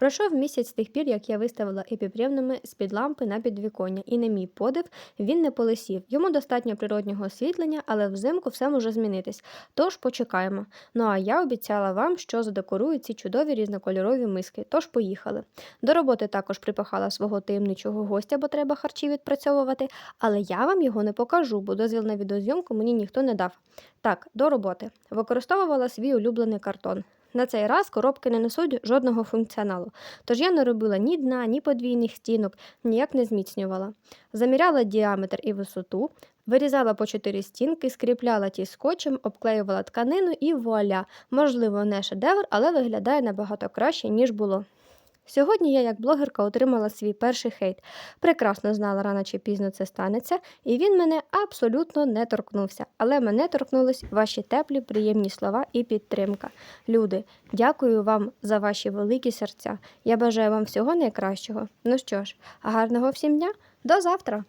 Пройшов місяць з тих пір, як я виставила епіпревними з-під лампи на підвіконня, і на мій подив він не полисів. Йому достатньо природнього освітлення, але взимку все може змінитись. Тож почекаємо. Ну а я обіцяла вам, що задекорую ці чудові різнокольорові миски. Тож поїхали. До роботи також припахала свого таємничого гостя, бо треба харчі відпрацьовувати, але я вам його не покажу, бо дозвіл на відеозйомку мені ніхто не дав. Так, до роботи. Використовувала свій улюблений картон. На цей раз коробки не несуть жодного функціоналу, тож я не робила ні дна, ні подвійних стінок, ніяк не зміцнювала. Заміряла діаметр і висоту, вирізала по чотири стінки, скріпляла ті скотчем, обклеювала тканину і вуаля. Можливо, не шедевр, але виглядає набагато краще, ніж було. Сьогодні я, як блогерка, отримала свій перший хейт. Прекрасно знала, рано чи пізно це станеться, і він мене абсолютно не торкнувся. Але мене торкнулись ваші теплі, приємні слова і підтримка. Люди, дякую вам за ваші великі серця. Я бажаю вам всього найкращого. Ну що ж, гарного всім дня, до завтра!